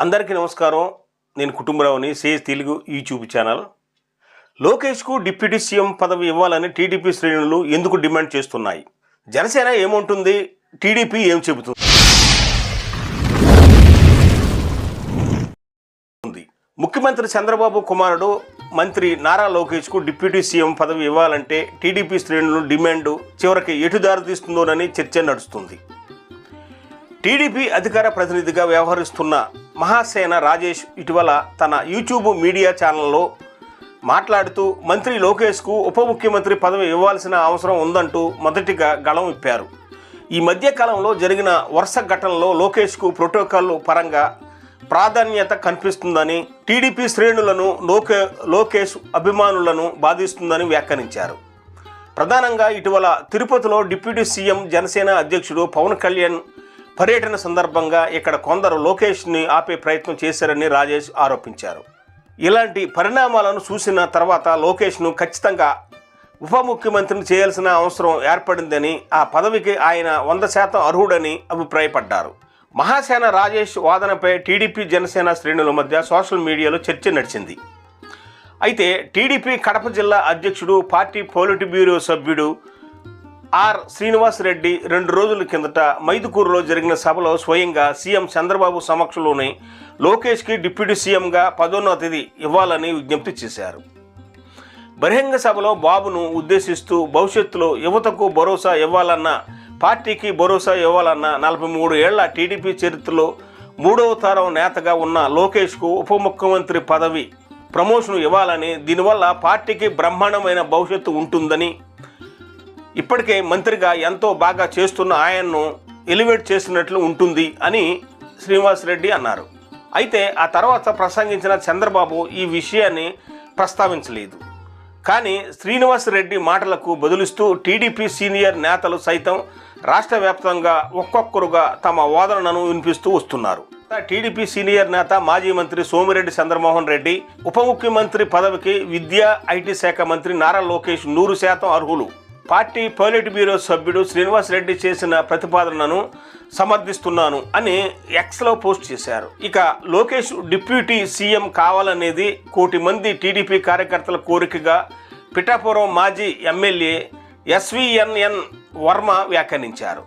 అందరికీ నమస్కారం. నేను కుటుంబరావుని సేజ్ తెలుగు యూట్యూబ్ ఛానల్. లోకేష్కు డిప్యూటీ సీఎం పదవి ఇవ్వాలని టీడీపీ శ్రేణులు ఎందుకు డిమాండ్ చేస్తున్నాయి? జనసేన ఏముంటుంది? టీడీపీ ఏం చెబుతుంది? ముఖ్యమంత్రి చంద్రబాబు కుమారుడు మంత్రి నారా లోకేష్కు డిప్యూటీ సీఎం పదవి ఇవ్వాలంటే టీడీపీ శ్రేణులు డిమాండ్ చివరికి ఎటుదారి తీస్తుందోనని చర్చ నడుస్తుంది. టీడీపీ అధికార ప్రతినిధిగా వ్యవహరిస్తున్న మహాసేన రాజేష్ ఇటీవల తన యూట్యూబ్ మీడియా ఛానల్లో మాట్లాడుతూ మంత్రి లోకేష్కు ఉప ముఖ్యమంత్రి పదవి ఇవ్వాల్సిన అవసరం ఉందంటూ మొదటిగా గళం ఇప్పారు ఈ మధ్యకాలంలో జరిగిన వరుస ఘటనలో లోకేష్కు ప్రోటోకాల్ పరంగా ప్రాధాన్యత కనిపిస్తుందని టీడీపీ శ్రేణులను లోకే లోకేష్ అభిమానులను బాధిస్తుందని వ్యాఖ్యానించారు. ప్రధానంగా ఇటీవల తిరుపతిలో డిప్యూటీ సీఎం జనసేన అధ్యక్షుడు పవన్ కళ్యాణ్ పర్యటన సందర్భంగా ఇక్కడ కొందరు లోకేష్ని ఆపే ప్రయత్నం చేశారని రాజేష్ ఆరోపించారు. ఇలాంటి పరిణామాలను చూసిన తర్వాత లోకేష్ను ఖచ్చితంగా ఉప ముఖ్యమంత్రిని చేయాల్సిన అవసరం ఏర్పడిందని ఆ పదవికి ఆయన వంద శాతం అర్హుడని అభిప్రాయపడ్డారు. మహాసేన రాజేష్ వాదనపై టీడీపీ జనసేన శ్రేణుల మధ్య సోషల్ మీడియాలో చర్చ నడిచింది. అయితే టీడీపీ కడప జిల్లా అధ్యక్షుడు పార్టీ పోలిట్ బ్యూరో సభ్యుడు ఆర్ శ్రీనివాస్ రెడ్డి రెండు రోజుల కిందట మైదుకూరులో జరిగిన సభలో స్వయంగా సీఎం చంద్రబాబు సమక్షంలోనే లోకేష్కి డిప్యూటీ సీఎంగా పదోన్నతిది ఇవ్వాలని విజ్ఞప్తి చేశారు. బహిరంగ సభలో బాబును ఉద్దేశిస్తూ భవిష్యత్తులో యువతకు భరోసా ఇవ్వాలన్న పార్టీకి భరోసా ఇవ్వాలన్న నలభై మూడు ఏళ్ళ టీడీపీ చరిత్రలో మూడవ తరం నేతగా ఉన్న లోకేష్కు ఉప ముఖ్యమంత్రి పదవి ప్రమోషన్ ఇవ్వాలని దీనివల్ల పార్టీకి బ్రహ్మాండమైన భవిష్యత్తు ఉంటుందని ఇప్పటికే మంత్రిగా ఎంతో బాగా చేస్తున్న ఆయన్ను ఎలివేట్ చేసినట్లు ఉంటుంది అని శ్రీనివాస్ రెడ్డి అన్నారు. అయితే ఆ తర్వాత ప్రసంగించిన చంద్రబాబు ఈ విషయాన్ని ప్రస్తావించలేదు. కానీ శ్రీనివాస్ రెడ్డి మాటలకు బదులిస్తూ టీడీపీ సీనియర్ నేతలు సైతం రాష్ట్ర వ్యాప్తంగా ఒక్కొక్కరుగా తమ వాదనను వినిపిస్తూ వస్తున్నారు. టీడీపీ సీనియర్ నేత మాజీ మంత్రి సోమిరెడ్డి చంద్రమోహన్ రెడ్డి ఉప ముఖ్యమంత్రి పదవికి విద్యా ఐటీ శాఖ మంత్రి నారా లోకేష్ నూరు శాతం అర్హులు. పార్టీ పొలిట్ బ్యూరో సభ్యుడు శ్రీనివాస్ రెడ్డి చేసిన ప్రతిపాదనను సమర్థిస్తున్నాను అని ఎక్స్లో పోస్ట్ చేశారు. ఇక లోకేష్ డిప్యూటీ సీఎం కావాలనేది కోటి మంది టీడీపీ కార్యకర్తల కోరికగా పిఠాపురం మాజీ ఎమ్మెల్యే ఎస్విఎన్ఎన్ వర్మ వ్యాఖ్యానించారు.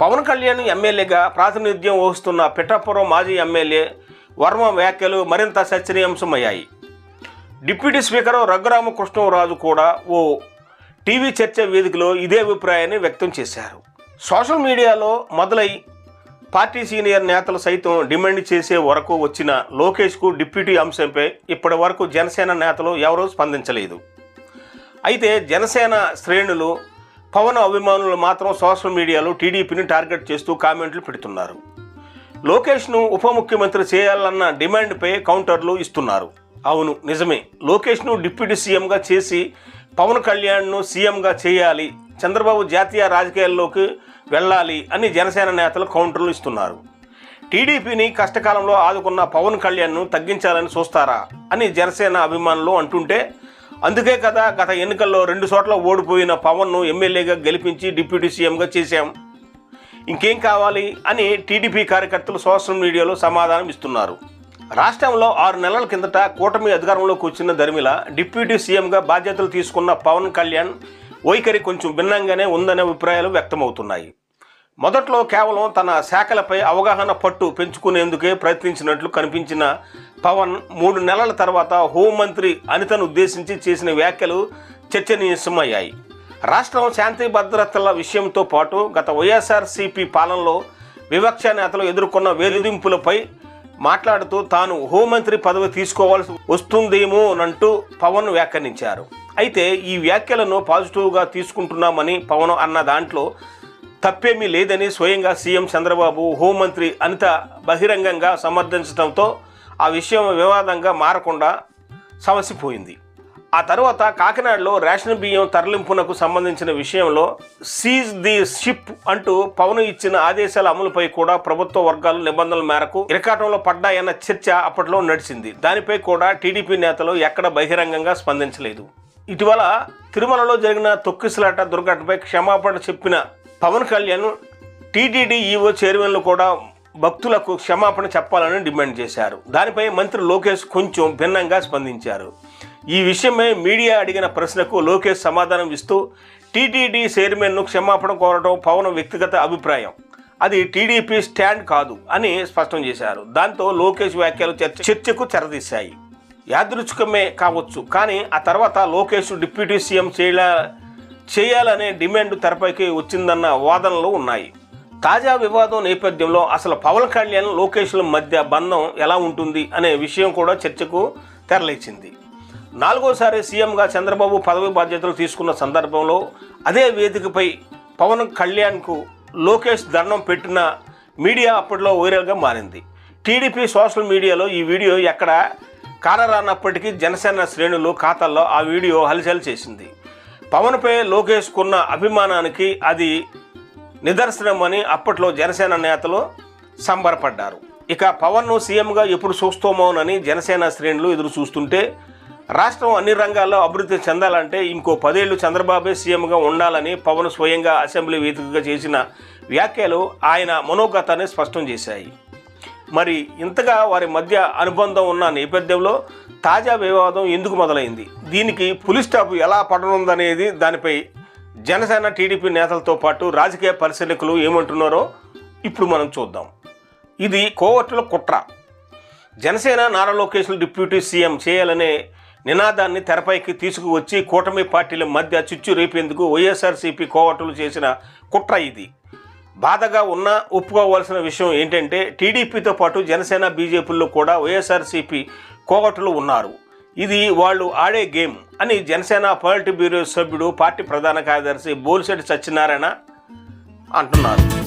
పవన్ కళ్యాణ్ ఎమ్మెల్యేగా ప్రాతినిధ్యం వహిస్తున్న పిఠాపురం మాజీ ఎమ్మెల్యే వర్మ వ్యాఖ్యలు మరింత చర్చనీయాంశమయ్యాయి. డిప్యూటీ స్పీకర్ రఘురామ కృష్ణరాజు కూడా ఓ టీవీ చర్చ వేదికలో ఇదే అభిప్రాయాన్ని వ్యక్తం చేశారు. సోషల్ మీడియాలో మొదలై పార్టీ సీనియర్ నేతలు సైతం డిమాండ్ చేసే వరకు వచ్చిన లోకేష్కు డిప్యూటీ అంశంపై ఇప్పటి వరకు జనసేన నేతలు ఎవరూ స్పందించలేదు. అయితే జనసేన శ్రేణులు పవన్ అభిమానులు మాత్రం సోషల్ మీడియాలో టీడీపీని టార్గెట్ చేస్తూ కామెంట్లు పెడుతున్నారు. లోకేష్ను ఉప ముఖ్యమంత్రి చేయాలన్న డిమాండ్పై కౌంటర్లు ఇస్తున్నారు. అవును నిజమే. లోకేష్ను డిప్యూటీ సీఎంగా చేసి పవన్ కళ్యాణ్ను సీఎంగా చేయాలి చంద్రబాబు జాతీయ రాజకీయాల్లోకి వెళ్ళాలి అని జనసేన నేతలు కౌంటర్లు ఇస్తున్నారు. టీడీపీని కష్టకాలంలో ఆదుకున్న పవన్ కళ్యాణ్ను తగ్గించాలని చూస్తారా అని జనసేన అభిమానులు అంటుంటే అందుకే కదా గత ఎన్నికల్లో రెండు చోట్ల ఓడిపోయిన పవన్ను ఎమ్మెల్యేగా గెలిపించి డిప్యూటీ సీఎంగా చేశాం. ఇంకేం కావాలి అని టీడీపీ కార్యకర్తలు సోషల్ మీడియాలో సమాధానం ఇస్తున్నారు. రాష్ట్రంలో ఆరు నెలల కిందట కూటమి అధికారంలోకి వచ్చిన దరిమిల డిప్యూటీ సీఎంగా బాధ్యతలు తీసుకున్న పవన్ కళ్యాణ్ వైఖరి కొంచెం భిన్నంగానే ఉందనే అభిప్రాయాలు వ్యక్తమవుతున్నాయి. మొదట్లో కేవలం తన శాఖలపై అవగాహన పట్టు పెంచుకునేందుకే ప్రయత్నించినట్లు కనిపించిన పవన్ మూడు నెలల తర్వాత హోంమంత్రి అనితను ఉద్దేశించి చేసిన వ్యాఖ్యలు చర్చనీయమయ్యాయి రాష్ట్రం శాంతి భద్రతల విషయంతో పాటు గత వైఎస్ఆర్సీపీ పాలనలో వివక్ష నేతలు ఎదుర్కొన్న వేధింపులపై మాట్లాడుతూ తాను హోంమంత్రి పదవి తీసుకోవాల్సి వస్తుందేమోనంటూ పవన్ వ్యాఖ్యానించారు. అయితే ఈ వ్యాఖ్యలను పాజిటివ్గా తీసుకుంటున్నామని పవన్ అన్న దాంట్లో తప్పేమీ లేదని స్వయంగా సీఎం చంద్రబాబు హోంమంత్రి అనిత బహిరంగంగా సమర్థించడంతో ఆ విషయం వివాదంగా మారకుండా సమసిపోయింది. ఆ తర్వాత కాకినాడలో రేషన్ బియ్యం తరలింపునకు సంబంధించిన విషయంలో సీజ్ ది షిప్ అంటూ పవన్ ఇచ్చిన ఆదేశాల అమలుపై కూడా ప్రభుత్వ వర్గాలు నిబంధనల మేరకు ఇరకాటంలో పడ్డాయన్న చర్చ అప్పట్లో నడిచింది. దానిపై కూడా టీడీపీ నేతలు ఎక్కడ బహిరంగంగా స్పందించలేదు. ఇటీవల తిరుమలలో జరిగిన తొక్కిసలాట దుర్ఘటనపై క్షమాపణ చెప్పిన పవన్ కళ్యాణ్ టీటీడీ ఈవో చైర్మన్లు కూడా భక్తులకు క్షమాపణ చెప్పాలని డిమాండ్ చేశారు. దానిపై మంత్రి లోకేష్ కొంచెం భిన్నంగా స్పందించారు. ఈ విషయమై మీడియా అడిగిన ప్రశ్నకు లోకేష్ సమాధానం ఇస్తూ టీటీడీ చైర్మన్ను క్షమాపణ కోరడం పవన్ వ్యక్తిగత అభిప్రాయం. అది టీడీపీ స్టాండ్ కాదు అని స్పష్టం చేశారు. దాంతో లోకేష్ వ్యాఖ్యలు చర్చ చర్చకు తెరదీశాయి. యాదృచ్ఛికమే కావచ్చు కానీ ఆ తర్వాత లోకేష్ డిప్యూటీ సీఎం చేయాల చేయాలనే డిమాండ్ తెరపైకి వచ్చిందన్న వాదనలు ఉన్నాయి. తాజా వివాదం నేపథ్యంలో అసలు పవన్ కళ్యాణ్ లోకేష్ల మధ్య బంధం ఎలా ఉంటుంది అనే విషయం కూడా చర్చకు తెరలేచింది. నాలుగోసారి సీఎంగా చంద్రబాబు పదవి బాధ్యతలు తీసుకున్న సందర్భంలో అదే వేదికపై పవన్ కళ్యాణ్కు లోకేష్ దండం పెట్టిన మీడియా అప్పట్లో వైరల్గా మారింది. టీడీపీ సోషల్ మీడియాలో ఈ వీడియో ఎక్కడ కానరానప్పటికీ జనసేన శ్రేణులు ఖాతాల్లో ఆ వీడియో హల్చల్ చేసింది. పవన్పై లోకేష్కున్న అభిమానానికి అది నిదర్శనమని అప్పట్లో జనసేన నేతలు సంబరపడ్డారు. ఇక పవన్ను సీఎంగా ఎప్పుడు చూస్తామోనని జనసేన శ్రేణులు ఎదురు చూస్తుంటే రాష్ట్రం అన్ని రంగాల్లో అభివృద్ధి చెందాలంటే ఇంకో పదేళ్ళు చంద్రబాబే సీఎంగా ఉండాలని పవన్ స్వయంగా అసెంబ్లీ వేదికగా చేసిన వ్యాఖ్యలు ఆయన మనోగతాన్ని స్పష్టం చేశాయి. మరి ఇంతగా వారి మధ్య అనుబంధం ఉన్న నేపథ్యంలో తాజా వివాదం ఎందుకు మొదలైంది? దీనికి పులి స్టాప్ ఎలా పడనుందనేది దానిపై జనసేన టీడీపీ నేతలతో పాటు రాజకీయ పరిశీలకులు ఏమంటున్నారో ఇప్పుడు మనం చూద్దాం. ఇది కోవట్లో కుట్ర. జనసేన నారా లోకేష్ను డిప్యూటీ సీఎం చేయాలనే నినాదాన్ని తెరపైకి తీసుకువచ్చి కూటమి పార్టీల మధ్య చిచ్చు రేపేందుకు వైఎస్ఆర్సీపీ కోవటలు చేసిన కుట్ర ఇది. బాధగా ఉన్నా ఒప్పుకోవాల్సిన విషయం ఏంటంటే టీడీపీతో పాటు జనసేన బీజేపీల్లో కూడా వైఎస్ఆర్సీపీ కోవటలు ఉన్నారు. ఇది వాళ్ళు ఆడే గేమ్ అని జనసేన పాలిటీ బ్యూరో సభ్యుడు పార్టీ ప్రధాన కార్యదర్శి బోలిశెట్టి సత్యనారాయణ అంటున్నారు.